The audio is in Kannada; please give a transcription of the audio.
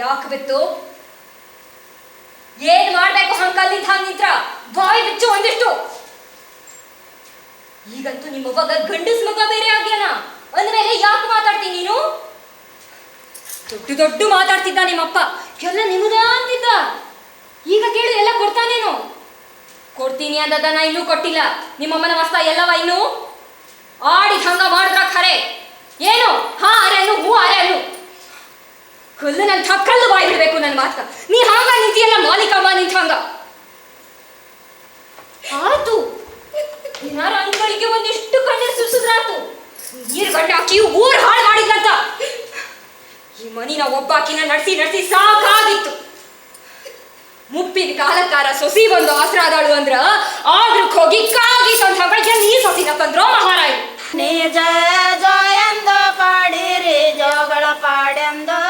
ಯಾಕೆ ಬಿತ್ತು? ಏನ್ ಮಾಡ್ಬೇಕು ಹಂಗಲ್ಲಿಂದ ಹಂಗ ನಿಂತ್ರ? ಬಾಯಿ ಬಿಚ್ಚು ಒಂದಿಷ್ಟು. ಈಗಂತೂ ನಿಮ್ಮವ್ವಾಗ ಗಂಡಸ್ ಮಗ ಬೇರೆ ಆಗ್ಯಾನ? ಅಂದ್ಮೇಲೆ ಯಾಕೆ ಮಾತಾಡ್ತೀನಿ ನೀನು? ದೊಡ್ಡ ದೊಡ್ಡ ಮಾತಾಡ್ತಿದ್ದ ನಿಮ್ಮಪ್ಪ. ಎಲ್ಲ ನಿಮ್ಮದ ಅಂತಿದ್ದ. ಈಗ ಕೇಳಿ, ಎಲ್ಲ ಕೊಡ್ತಾನೇನು ಕೊಡ್ತೀನಿ ಅಂದದ ನಾ ಇನ್ನೂ ಕೊಟ್ಟಿಲ್ಲ. ನಿಮ್ಮಮ್ಮನ ಮಸ್ತ ಎಲ್ಲವ ಇನ್ನು? ಆಡಿ ಹಂಗ ಹುಲ್ಲು ನನ್ನ ತಕ್ಕಲ್ಲು ಬಾಯ್ಬಿಡ್ಬೇಕು ನನ್ನ ಮಾತ ನೀ ಹಾಂಗ ನಿಂತಿಯಲ್ಲ ಮಾಲಿಕಮ್ಮ ನಿಂತ ಹಂಗ ಆತು ಏನಾರ ಅಂಕಳಿಗೆ ಒಂದಿಷ್ಟು ಕಣ್ಣೀರು ಸುರಿಸಿದ್ರಾತು ನೀರ್ ಗಂಡ ಹಾಕಿ ಊರ್ ಹಾಳು ಮಾಡಿದ್ರಂತ ಈ ಮನಿ ಮನಿನ ನಾ ನಡೆಸಿ ನಡೆಸಿ ಸಾಕಾಗಿತ್ತು ಮುಪ್ಪಿನ ಕಾಲಕಾರ ಸೊಸಿ ಒಂದು ಆಸರಾದಾಳು ಅಂದ್ರ ಆದ್ರೂ ಹೋಗಿ ಕಾಗಿ ಅಂತ ಬೆಳಗ್ಗೆ ಈ ಸೊಸಿನ ತಂದ್ರೋ ಮಹಾರಾಯ ನೀ ಜಯ ಜಯ ಎಂದ ಪಾಡಿರಿ ಜೋಗಳ ಪಾಡೆಂದೋ